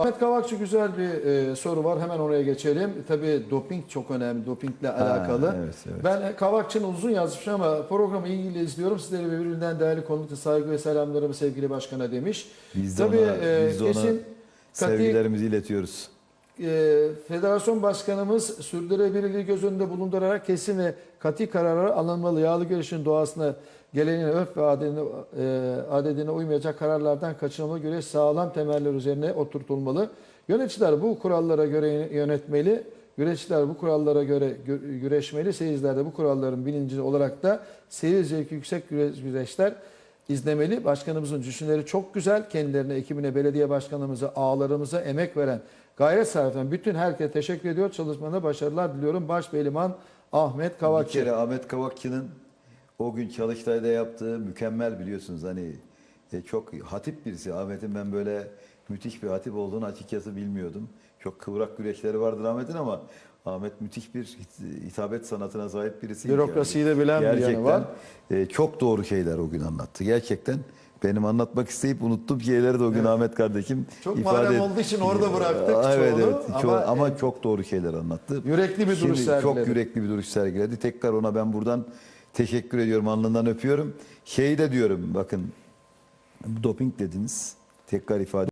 Ahmet Kavakçı güzel bir e, soru var. Hemen oraya geçelim. Tabii doping çok önemli. Dopingle alakalı. evet, evet. Ben Kavakçı'nın uzun yazmış ama programı ilgili izliyorum. Sizleri birbirinden değerli konuklu saygı ve selamlarımı sevgili başkana demiş. Biz de Tabii ona, e, biz de ona kesin sevgilerimizi iletiyoruz. E, Federasyon Başkanımız sürdürülebilirliği göz önünde bulundurarak kesin ve katı kararlar alınmalı. Yağlı güreşin doğasına, geleneğine, örf ve adetine, e, adetine uymayacak kararlardan kaçınılmalı. Güreş sağlam temeller üzerine oturtulmalı. Yöneticiler bu kurallara göre yönetmeli. Güreşçiler bu kurallara göre gü- güreşmeli. Seyirciler de bu kuralların bilincinde olarak da seyir zevki yüksek güre- güreşler izlemeli. Başkanımızın düşünceleri çok güzel. Kendilerine, ekibine, belediye başkanımıza, ağalarımıza emek veren, gayret sarf eden bütün herkese teşekkür ediyor. Çalışmada başarılar diliyorum. Başbeyliman Ahmet Bir Kavakçı. kere Ahmet Kavakçı'nın o gün Çalıştay'da yaptığı mükemmel biliyorsunuz hani e, çok hatip birisi. Ahmet'in ben böyle müthiş bir hatip olduğunu açıkçası bilmiyordum. Çok kıvrak güreşleri vardır Ahmet'in ama Ahmet müthiş bir hit- hitabet sanatına sahip birisi. Bürokrasiyi de bilen bir yanı var. e, çok doğru şeyler o gün anlattı. Gerçekten benim anlatmak isteyip unuttuğum şeyleri de o gün Ahmet kardeşim Çok ifade et- olduğu için orada bıraktık Aa, Evet çoğunu. evet Ama, Çok- ama, çok doğru şeyler anlattı. Yürekli bir duruş Şimdi sergiledi. Çok yürekli bir duruş sergiledi. Tekrar ona ben buradan teşekkür ediyorum. Alnından öpüyorum. Şey de diyorum bakın doping dediniz. Tekrar ifade